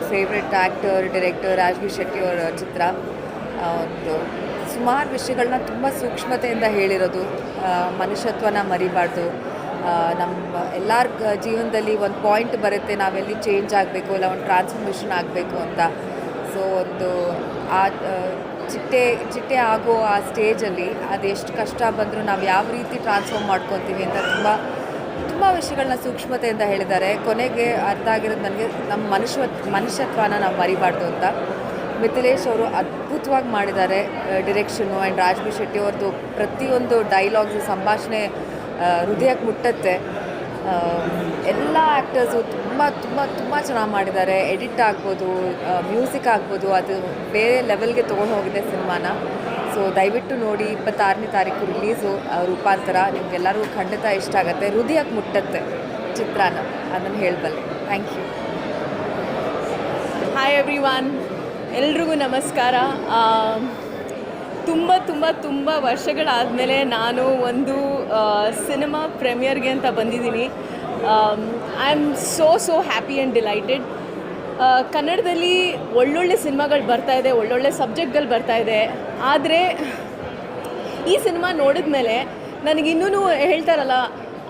O: favourite actor director Raj B Shetty ಅವರ ಚಿತ್ರ. ಒಂದು ಸುಮಾರು ವಿಷಯಗಳನ್ನ ತುಂಬ ಸೂಕ್ಷ್ಮತೆಯಿಂದ ಹೇಳಿರೋದು. ಮನುಷ್ಯತ್ವನ ಮರಿಬಾರ್ದು. ನಮ್ಮ ಎಲ್ಲರ ಜೀವನದಲ್ಲಿ ಒಂದು ಪಾಯಿಂಟ್ ಬರುತ್ತೆ, ನಾವೆಲ್ಲಿ ಚೇಂಜ್ ಆಗಬೇಕು, ಇಲ್ಲ ಒಂದು ಟ್ರಾನ್ಸ್ಫಾರ್ಮೇಷನ್ ಆಗಬೇಕು ಅಂತ. ಸೊ ಒಂದು ಆ ಚಿಟ್ಟೆ ಚಿಟ್ಟೆ ಆಗೋ ಆ ಸ್ಟೇಜಲ್ಲಿ ಅದೆಷ್ಟು ಕಷ್ಟ ಬಂದರೂ ನಾವು ಯಾವ ರೀತಿ ಟ್ರಾನ್ಸ್ಫಾರ್ಮ್ ಮಾಡ್ಕೊತೀವಿ ಅಂತ ತುಂಬ ತುಂಬ ವಿಷಯಗಳನ್ನ ಸೂಕ್ಷ್ಮತೆಯಿಂದ ಹೇಳಿದ್ದಾರೆ. ಕೊನೆಗೆ ಅರ್ಥ ಆಗಿರೋದು ನನಗೆ ನಮ್ಮ ಮನುಷ್ಯ ಮನುಷ್ಯತ್ವನ ನಾವು ಮರಿಬಾರ್ದು ಅಂತ. ಮಿಥಿಲೇಶ್ ಅವರು ಅದ್ಭುತವಾಗಿ ಮಾಡಿದ್ದಾರೆ ಡಿರೆಕ್ಷನು ಆ್ಯಂಡ್ ರಾಜ್ಬಿ ಶೆಟ್ಟಿ ಅವ್ರದ್ದು ಪ್ರತಿಯೊಂದು ಡೈಲಾಗ್ಸ್ ಸಂಭಾಷಣೆ ಹೃದಯಕ್ಕೆ ಮುಟ್ಟತ್ತೆ. ಎಲ್ಲ ಆ್ಯಕ್ಟರ್ಸು ತುಂಬ ತುಂಬ ತುಂಬ ಚೆನ್ನಾಗಿ ಮಾಡಿದ್ದಾರೆ. ಎಡಿಟ್ ಆಗ್ಬೋದು ಮ್ಯೂಸಿಕ್ ಆಗ್ಬೋದು, ಅದು ಬೇರೆ ಲೆವೆಲ್ಗೆ ತೊಗೊಂಡು ಹೋಗಿದೆ ಸಿನಿಮಾನ. ಸೊ ದಯವಿಟ್ಟು ನೋಡಿ, ಇಪ್ಪತ್ತಾರನೇ ತಾರೀಕು ರಿಲೀಸು ರೂಪಾಂತರ ನಿಮಗೆಲ್ಲರೂ ಖಂಡಿತ ಇಷ್ಟ ಆಗುತ್ತೆ. ಹೃದಯಕ್ಕೆ ಮುಟ್ಟತ್ತೆ ಚಿತ್ರಾನ ಅದನ್ನು ಹೇಳಬಲ್ಲೆ. Thank you
P: hi everyone ಎಲ್ರಿಗೂ ನಮಸ್ಕಾರ. ತುಂಬ ತುಂಬ ತುಂಬ ವರ್ಷಗಳಾದಮೇಲೆ ನಾನು ಒಂದು ಸಿನಿಮಾ ಪ್ರೆಮಿಯರ್ಗೆ ಅಂತ ಬಂದಿದ್ದೀನಿ. I am so so happy and delighted. ಕನ್ನಡದಲ್ಲಿ ಒಳ್ಳೊಳ್ಳೆ ಸಿನಿಮಾಗಳು ಬರ್ತಾ ಇದೆ, ಒಳ್ಳೊಳ್ಳೆ ಸಬ್ಜೆಕ್ಟ್ಗಳು ಬರ್ತಾ ಇದೆ. ಆದರೆ, ಈ ಸಿನಿಮಾ ನೋಡಿದ ಮೇಲೆ ನನಗಿನ್ನೂ ಹೇಳ್ತಾರಲ್ಲ,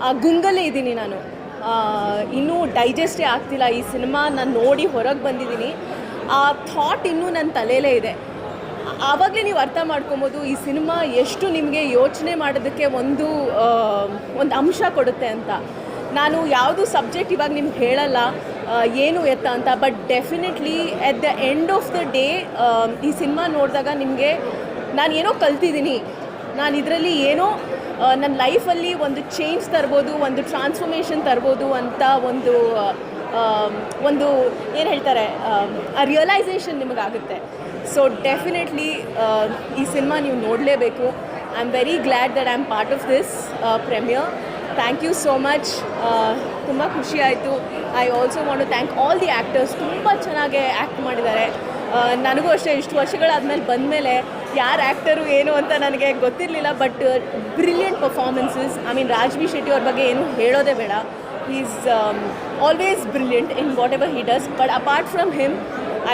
P: ಆ, ಗುಂಗಲ್ಲೇ ಇದ್ದೀನಿ ನಾನು. ಇನ್ನೂ ಡೈಜೆಸ್ಟೇ ಆಗ್ತಿಲ್ಲ ಈ ಸಿನಿಮಾ, ನಾನು ನೋಡಿ ಹೊರಗೆ ಬಂದಿದ್ದೀನಿ. ಆ ಥಾಟ್ ಇನ್ನೂ ನನ್ನ ತಲೆಯಲ್ಲೇ ಇದೆ. ಆವಾಗಲೇ ನೀವು ಅರ್ಥ ಮಾಡ್ಕೊಬೋದು, ಈ ಸಿನಿಮಾ ಎಷ್ಟು ನಿಮಗೆ ಯೋಚನೆ ಮಾಡೋದಕ್ಕೆ ಒಂದು ಒಂದು ಅಂಶ ಕೊಡುತ್ತೆ ಅಂತ. ನಾನು ಯಾವುದು ಸಬ್ಜೆಕ್ಟ್ ಇವಾಗ ನಿಮ್ಗೆ ಹೇಳಲ್ಲ ಏನು ಎತ್ತ ಅಂತ but definitely at the end of the day ಈ ಸಿನಿಮಾ ನೋಡಿದಾಗ ನಿಮಗೆ ನಾನು ಏನೋ ಕಲ್ತಿದ್ದೀನಿ. ನಾನು ಇದರಲ್ಲಿ ಏನೋ ನನ್ನ ಲೈಫಲ್ಲಿ ಒಂದು ಚೇಂಜ್ ತರ್ಬೋದು, ಒಂದು ಟ್ರಾನ್ಸ್ಫಾರ್ಮೇಷನ್ ತರ್ಬೋದು ಅಂತ ಒಂದು ಒಂದು ಏನು ಹೇಳ್ತಾರೆ ಆ ರಿಯಲೈಸೇಷನ್ ನಿಮಗಾಗುತ್ತೆ. ಸೊ ಡೆಫಿನೆಟ್ಲಿ ಈ ಸಿನಿಮಾ ನೀವು ನೋಡಲೇಬೇಕು. I am very glad that I am part of this premiere thank you so much ತುಂಬ ಖುಷಿ ಆಯಿತು. I also want to thank all the actors ತುಂಬ ಚೆನ್ನಾಗಿ ಆ್ಯಕ್ಟ್ ಮಾಡಿದ್ದಾರೆ. ನನಗೂ ಅಷ್ಟೇ ಇಷ್ಟು ವರ್ಷಗಳಾದಮೇಲೆ ಬಂದಮೇಲೆ ಯಾರು ಆ್ಯಕ್ಟರು ಏನು ಅಂತ ನನಗೆ ಗೊತ್ತಿರಲಿಲ್ಲ but brilliant performances I mean Rajvi Shetty ಅವ್ರ ಬಗ್ಗೆ ಏನು ಹೇಳೋದೇ ಬೇಡ. Is always brilliant in whatever he does. But apart from him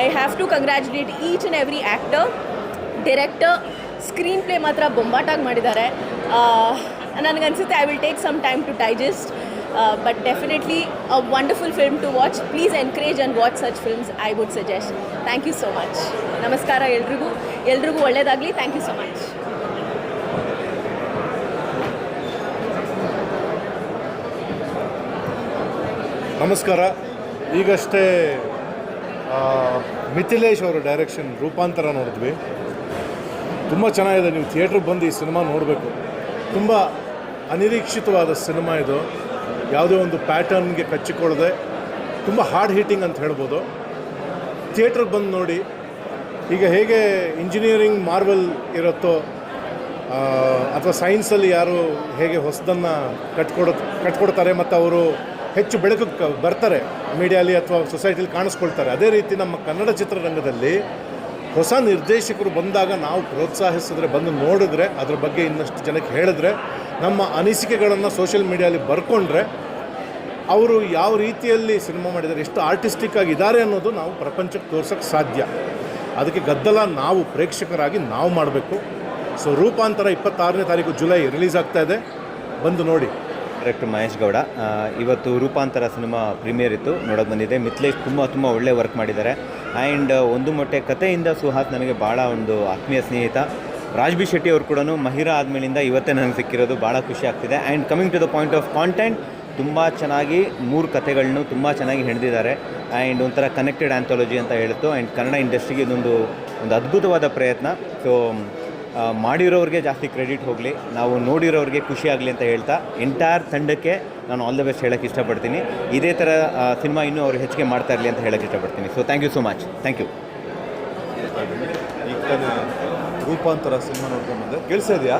P: I have to congratulate each and every actor director screenplay ಮಾತ್ರ ಬೊಂಬಾಟಾಗಿ ಮಾಡಿದ್ದಾರೆ. ನನಗನ್ಸುತ್ತೆ I will take some time to digest but definitely a wonderful film to watch please encourage and watch such films I would suggest thank you so much ನಮಸ್ಕಾರ ಎಲ್ರಿಗೂ. ಎಲ್ರಿಗೂ ಒಳ್ಳೆಯದಾಗಲಿ thank you so much
Q: ನಮಸ್ಕಾರ. ಈಗಷ್ಟೇ ಮಿಥಿಲೇಶ್ ಅವರ direction ರೂಪಾಂತರ ನೋಡಿದ್ವಿ. ತುಂಬ ಚೆನ್ನಾಗಿದೆ, ನೀವು ಥಿಯೇಟ್ರಿಗೆ ಬಂದು ಈ ಸಿನಿಮಾ ನೋಡಬೇಕು. ತುಂಬ ಅನಿರೀಕ್ಷಿತವಾದ ಸಿನಿಮಾ ಇದು. ಯಾವುದೇ ಒಂದು ಪ್ಯಾಟರ್ನ್ಗೆ ಕಚ್ಚಿಕೊಳ್ಳದೆ, ತುಂಬ ಹಾರ್ಡ್ ಹೀಟಿಂಗ್ ಅಂತ ಹೇಳ್ಬೋದು. ಥಿಯೇಟ್ರಿಗೆ ಬಂದು ನೋಡಿ, ಈಗ ಹೇಗೆ ಇಂಜಿನಿಯರಿಂಗ್ ಮಾರ್ವೆಲ್ ಇರುತ್ತೋ ಅಥವಾ ಸೈನ್ಸಲ್ಲಿ ಯಾರು ಹೇಗೆ ಹೊಸದನ್ನು ಕಟ್ಕೊಡೋ ಕಟ್ಕೊಡ್ತಾರೆ, ಮತ್ತು ಅವರು ಹೆಚ್ಚು ಬೆಳಕು ಬರ್ತಾರೆ ಮೀಡಿಯಾಲಿ ಅಥವಾ ಸೊಸೈಟಿಲಿ ಕಾಣಿಸ್ಕೊಳ್ತಾರೆ. ಅದೇ ರೀತಿ ನಮ್ಮ ಕನ್ನಡ ಚಿತ್ರರಂಗದಲ್ಲಿ ಹೊಸ ನಿರ್ದೇಶಕರು ಬಂದಾಗ ನಾವು ಪ್ರೋತ್ಸಾಹಿಸಿದ್ರೆ, ಬಂದು ನೋಡಿದ್ರೆ, ಅದ್ರ ಬಗ್ಗೆ ಇನ್ನಷ್ಟು ಜನಕ್ಕೆ ಹೇಳಿದ್ರೆ, ನಮ್ಮ ಅನಿಸಿಕೆಗಳನ್ನು ಸೋಷಿಯಲ್ ಮೀಡಿಯಾಲಿ ಬರ್ಕೊಂಡ್ರೆ, ಅವರು ಯಾವ ರೀತಿಯಲ್ಲಿ ಸಿನಿಮಾ ಮಾಡಿದ್ದಾರೆ, ಎಷ್ಟು ಆರ್ಟಿಸ್ಟಿಕ್ ಆಗಿದ್ದಾರೆ ಅನ್ನೋದು ನಾವು ಪ್ರಪಂಚಕ್ಕೆ ತೋರ್ಸೋಕ್ಕೆ ಸಾಧ್ಯ. ಅದಕ್ಕೆ ಗದ್ದಲ ನಾವು, ಪ್ರೇಕ್ಷಕರಾಗಿ ನಾವು ಮಾಡಬೇಕು. ಸೊ, ರೂಪಾಂತರ ಇಪ್ಪತ್ತಾರನೇ ತಾರೀಕು ಜುಲೈ ರಿಲೀಸ್ ಆಗ್ತಾ ಇದೆ. ಬಂದು ನೋಡಿ.
R: ಡೈರೆಕ್ಟರ್ ಮಹೇಶ್ ಗೌಡ. ಇವತ್ತು ರೂಪಾಂತರ ಸಿನಿಮಾ ಪ್ರೀಮಿಯರ್ ಇತ್ತು, ನೋಡೋಕೆ ಬಂದಿದೆ ಮಿಥ್ಲೇಶ್ ತುಂಬ ತುಂಬ ಒಳ್ಳೆ ವರ್ಕ್ ಮಾಡಿದ್ದಾರೆ. ಆ್ಯಂಡ್ ಒಂದು ಮೊಟ್ಟೆ ಕಥೆಯಿಂದ ಸುಹಾಸ್ ನನಗೆ ಭಾಳ ಒಂದು ಆತ್ಮೀಯ ಸ್ನೇಹಿತ. ರಾಜ್ಬಿ ಶೆಟ್ಟಿ ಅವರು ಕೂಡ ಮಹಿರಾ ಆದಮೇಲಿಂದ ಇವತ್ತೇ ನನಗೆ ಸಿಕ್ಕಿರೋದು ಭಾಳ ಖುಷಿ ಆಗ್ತಿದೆ. And coming to the point of content ತುಂಬ ಚೆನ್ನಾಗಿ ಮೂರು ಕಥೆಗಳನ್ನು ತುಂಬ ಚೆನ್ನಾಗಿ ಹಿಡಿದಿದ್ದಾರೆ. ಆ್ಯಂಡ್ ಒಂಥರ ಕನೆಕ್ಟೆಡ್ ಆ್ಯಂಥಾಲಜಿ ಅಂತ ಹೇಳಿತ್ತು ಆ್ಯಂಡ್ ಕನ್ನಡ ಇಂಡಸ್ಟ್ರಿಗೆ ಇದೊಂದು, ಒಂದು ಅದ್ಭುತವಾದ ಪ್ರಯತ್ನ. ಸೊ ಮಾಡಿರೋರಿಗೆ ಜಾಸ್ತಿ ಕ್ರೆಡಿಟ್ ಹೋಗಲಿ, ನಾವು ನೋಡಿರೋರಿಗೆ ಖುಷಿ ಆಗಲಿ ಅಂತ ಹೇಳ್ತಾ ಎಂಟೈರ್ ತಂಡಕ್ಕೆ ನಾನು ಆಲ್ ದ ಬೆಸ್ಟ್ ಹೇಳೋಕ್ಕೆ ಇಷ್ಟಪಡ್ತೀನಿ. ಇದೇ ಥರ ಸಿನಿಮಾ ಇನ್ನೂ ಅವರು ಹೆಚ್ಚಿಗೆ ಮಾಡ್ತಾ ಇರಲಿ ಅಂತ ಹೇಳೋಕ್ಕೆ ಇಷ್ಟಪಡ್ತೀನಿ. So thank you so much thank you
S: Roopantara cinema ನೋಡ್ಕೊಂಡು ಬಂದೆ. ಕೇಳಿಸ್ತಾ ಇದೆಯಾ?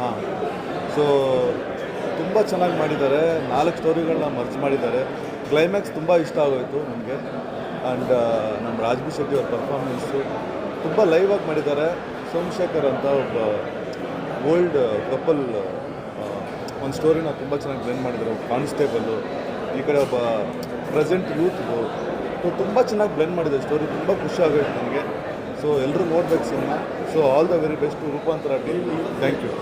S: ಹಾಂ. ಸೊ
T: ತುಂಬ ಚೆನ್ನಾಗಿ ಮಾಡಿದ್ದಾರೆ. ನಾಲ್ಕು ಸ್ಟೋರಿಗಳನ್ನ ಮರ್ಜ್ ಮಾಡಿದ್ದಾರೆ. ಕ್ಲೈಮ್ಯಾಕ್ಸ್ ತುಂಬ ಇಷ್ಟ ಆಗೋಯಿತು ನಮಗೆ. ಆ್ಯಂಡ್ ನಮ್ಮ ರಾಜ್ಬಿ ಶೆಟ್ಟಿ ಅವ್ರ ಪರ್ಫಾರ್ಮೆನ್ಸು ತುಂಬ ಲೈವ್ ಆಗಿ ಮಾಡಿದ್ದಾರೆ. ಸೋಮಶೇಖರ್ ಅಂತ ಒಬ್ಬ ಓಲ್ಡ್ ಕಪಲ್ ಒಂದು ಸ್ಟೋರಿನ ತುಂಬ ಚೆನ್ನಾಗಿ ಬ್ಲೆಂಡ್ ಮಾಡಿದ್ದಾರೆ. ಒಬ್ಬ ಕಾನ್ಸ್ಟೇಬಲ್ಲು ಈ ಕಡೆ ಒಬ್ಬ ಪ್ರೆಸೆಂಟ್ ಯೂತ್ದು ಸೊ ತುಂಬ ಚೆನ್ನಾಗಿ ಬ್ಲೆಂಡ್ ಮಾಡಿದೆ ಸ್ಟೋರಿ ತುಂಬ ಖುಷಿ ಆಗೋಯ್ತು ನನಗೆ ಸೊ ಎಲ್ಲರೂ ನೋಡ್ಬೇಕು cinema so all the very best Roopantara team thank you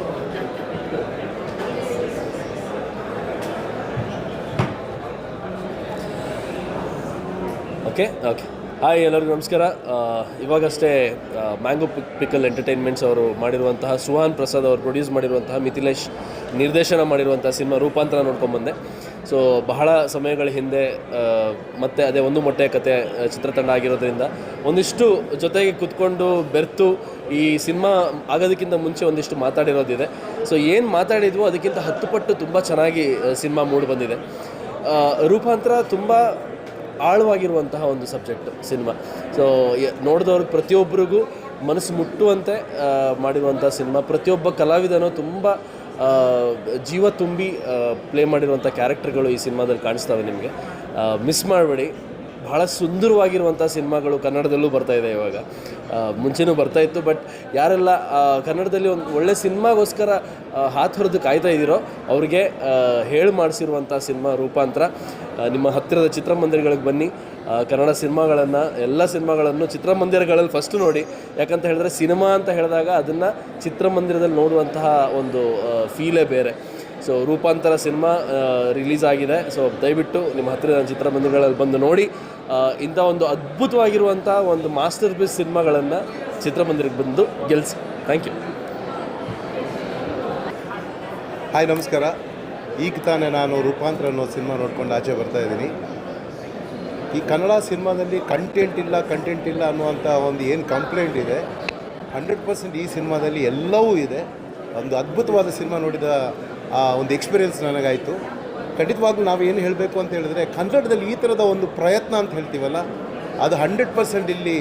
M: okay okay hi, ಎಲ್ಲರಿಗೂ ನಮಸ್ಕಾರ. ಇವಾಗಷ್ಟೇ ಮ್ಯಾಂಗೋ ಪಿಕ್ ಪಿಕಲ್ ಎಂಟರ್ಟೈನ್ಮೆಂಟ್ಸ್ ಅವರು ಮಾಡಿರುವಂತಹ ಸುಹಾನ್ ಪ್ರಸಾದ್ ಅವರು ಪ್ರೊಡ್ಯೂಸ್ ಮಾಡಿರುವಂತಹ ಮಿಥಿಲೇಶ್ ನಿರ್ದೇಶನ ಮಾಡಿರುವಂಥ ಸಿನಿಮಾ ರೂಪಾಂತರ ನೋಡ್ಕೊಂಬಂದೆ ಸೊ ಬಹಳ ಸಮಯಗಳ ಹಿಂದೆ ಮತ್ತೆ ಅದೇ ಒಂದು ಮೊಟ್ಟೆ ಕತೆ ಚಿತ್ರತಂಡ ಆಗಿರೋದ್ರಿಂದ ಒಂದಿಷ್ಟು ಜೊತೆಗೆ ಕುತ್ಕೊಂಡು ಬೆರ್ತು ಈ ಸಿನಿಮಾ ಆಗೋದಕ್ಕಿಂತ ಮುಂಚೆ ಒಂದಿಷ್ಟು ಮಾತಾಡಿರೋದಿದೆ. ಸೊ ಏನು ಮಾತಾಡಿದ್ವೋ ಅದಕ್ಕಿಂತ ಹತ್ತು ಪಟ್ಟು ತುಂಬ ಚೆನ್ನಾಗಿ ಸಿನಿಮಾ ಮೂಡಿ ಬಂದಿದೆ. ರೂಪಾಂತರ ತುಂಬ ಆಳವಾಗಿರುವಂತಹ ಒಂದು ಸಬ್ಜೆಕ್ಟ್ ಸಿನಿಮಾ. ಸೊ ನೋಡಿದವ್ರಿಗೆ ಪ್ರತಿಯೊಬ್ಬರಿಗೂ ಮನಸ್ಸು ಮುಟ್ಟುವಂತೆ ಮಾಡಿರುವಂಥ ಸಿನಿಮಾ. ಪ್ರತಿಯೊಬ್ಬ ಕಲಾವಿದನೂ ತುಂಬ ಜೀವ ತುಂಬಿ ಪ್ಲೇ ಮಾಡಿರುವಂಥ ಕ್ಯಾರೆಕ್ಟರ್ಗಳು ಈ ಸಿನಿಮಾದಲ್ಲಿ ಕಾಣಿಸ್ತವೆ ನಿಮಗೆ. ಮಿಸ್ ಮಾಡಬೇಡಿ. ಬಹಳ ಸುಂದರವಾಗಿರುವಂಥ ಸಿನಿಮಾಗಳು ಕನ್ನಡದಲ್ಲೂ ಬರ್ತಾ ಇದೆ ಇವಾಗ. ಮುಂಚೆನೂ ಬರ್ತಾ ಇತ್ತು, ಬಟ್ ಯಾರೆಲ್ಲ ಕನ್ನಡದಲ್ಲಿ ಒಂದು ಒಳ್ಳೆ ಸಿನಿಮಾಗೋಸ್ಕರ ಹೊರದು ಕಾಯ್ತಾ ಇದ್ದೀರೋ, ಅವ್ರಿಗೆ ಹೇಳಿ ಮಾಡಿಸಿರುವಂಥ ಸಿನಿಮಾ ರೂಪಾಂತರ ನಿಮ್ಮ ಹತ್ತಿರದ ಚಿತ್ರಮಂದಿರಗಳಿಗೆ ಬನ್ನಿ. ಕನ್ನಡ ಸಿನಿಮಾಗಳನ್ನು, ಎಲ್ಲ ಸಿನಿಮಾಗಳನ್ನು ಚಿತ್ರಮಂದಿರಗಳಲ್ಲಿ ಫಸ್ಟ್ ನೋಡಿ. ಯಾಕಂತ ಹೇಳಿದ್ರೆ, ಸಿನಿಮಾ ಅಂತ ಹೇಳಿದಾಗ ಅದನ್ನು ಚಿತ್ರಮಂದಿರದಲ್ಲಿ ನೋಡುವಂತಹ ಒಂದು ಫೀಲೇ ಬೇರೆ. ಸೊ ರೂಪಾಂತರ ಸಿನಿಮಾ ರಿಲೀಸ್ ಆಗಿದೆ. ಸೊ ದಯವಿಟ್ಟು ನಿಮ್ಮ ಹತ್ತಿರದ ಚಿತ್ರಮಂದಿರಗಳಲ್ಲಿ ಬಂದು ನೋಡಿ. ಇಂಥ ಒಂದು ಅದ್ಭುತವಾಗಿರುವಂಥ ಒಂದು ಮಾಸ್ಟರ್ ಪೀಸ್ ಸಿನಿಮಾಗಳನ್ನು ಚಿತ್ರಮಂದಿರಕ್ಕೆ ಬಂದು ಗೆಲ್ಸಿ. ಥ್ಯಾಂಕ್ ಯು
T: ಹಾಯ್ ನಮಸ್ಕಾರ. ಈಗ ತಾನೇ ನಾನು ರೂಪಾಂತರ ಅನ್ನೋ ಸಿನಿಮಾ ನೋಡ್ಕೊಂಡು ಆಚೆ ಬರ್ತಾ ಇದ್ದೀನಿ. ಈ ಕನ್ನಡ ಸಿನಿಮಾದಲ್ಲಿ ಕಂಟೆಂಟ್ ಇಲ್ಲ ಕಂಟೆಂಟ್ ಇಲ್ಲ ಅನ್ನುವಂಥ ಒಂದು ಏನು ಕಂಪ್ಲೇಂಟ್ ಇದೆ ಹಂಡ್ರೆಡ್ ಪರ್ಸೆಂಟ್ ಈ ಸಿನಿಮಾದಲ್ಲಿ ಎಲ್ಲವೂ ಇದೆ. ಒಂದು ಅದ್ಭುತವಾದ ಸಿನಿಮಾ ನೋಡಿದ ಒಂದು ಎಕ್ಸ್ಪೀರಿಯೆನ್ಸ್ ನನಗಾಯಿತು. ಖಂಡಿತವಾಗ್ಲೂ ನಾವು ಏನು ಹೇಳಬೇಕು ಅಂತ ಹೇಳಿದ್ರೆ, ಕನ್ನಡದಲ್ಲಿ ಈ ಥರದ ಒಂದು ಪ್ರಯತ್ನ ಅಂತ ಹೇಳ್ತೀವಲ್ಲ, ಅದು ಹಂಡ್ರೆಡ್ ಪರ್ಸೆಂಟ್ ಇಲ್ಲಿ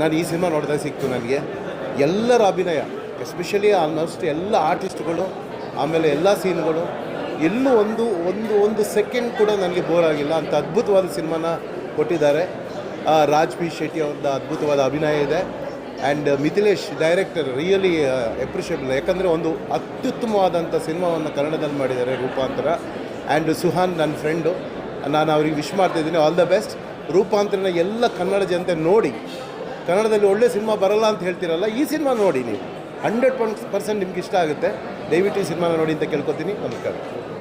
T: ನಾನು ಈ ಸಿನಿಮಾ ನೋಡಿದಾಗ ಸಿಕ್ತು ನನಗೆ. ಎಲ್ಲರ ಅಭಿನಯ ಎಸ್ಪೆಷಲಿ ಆಲ್ಮೋಸ್ಟ್ ಎಲ್ಲ ಆರ್ಟಿಸ್ಟ್ಗಳು ಆಮೇಲೆ ಎಲ್ಲ ಸೀನ್ಗಳು ಎಲ್ಲೂ ಒಂದು ಒಂದು ಒಂದು ಸೆಕೆಂಡ್ ಕೂಡ ನನಗೆ ಬೋರ್ ಆಗಿಲ್ಲ. ಅಂತ ಅದ್ಭುತವಾದ ಸಿನಿಮಾನ ಕೊಟ್ಟಿದ್ದಾರೆ. ರಾಜ್ ಪಿ ಶೆಟ್ಟಿ ಅವ್ರದ್ದು ಅದ್ಭುತವಾದ ಅಭಿನಯ ಇದೆ. And Mithilesh director really appreciable ಯಾಕಂದರೆ ಒಂದು ಅತ್ಯುತ್ತಮವಾದಂಥ ಸಿನಿಮಾವನ್ನು ಕನ್ನಡದಲ್ಲಿ ಮಾಡಿದ್ದಾರೆ ರೂಪಾಂತರ. ಆ್ಯಂಡ್ ಸುಹಾನ್, ನನ್ನ ಫ್ರೆಂಡು ನಾನು ಅವ್ರಿಗೆ ವಿಶ್ ಮಾಡ್ತಿದ್ದೀನಿ ಆಲ್ ದ ಬೆಸ್ಟ್ ರೂಪಾಂತರನ ಎಲ್ಲ ಕನ್ನಡ ಜನತೆ ನೋಡಿ, ಕನ್ನಡದಲ್ಲಿ ಒಳ್ಳೆ ಸಿನಿಮಾ ಬರಲ್ಲ ಅಂತ ಹೇಳ್ತೀರಲ್ಲ, ಈ ಸಿನಿಮಾ ನೋಡಿ ನೀವು. ಹಂಡ್ರೆಡ್ ಪರ್ಸೆಂಟ್ ನಿಮ್ಗೆ ಇಷ್ಟ ಆಗುತ್ತೆ. ದಯವಿಟ್ಟು ಈ ಸಿನಿಮಾನ ನೋಡಿ ಅಂತ ಕೇಳ್ಕೊತೀನಿ. ನಮಸ್ಕಾರ.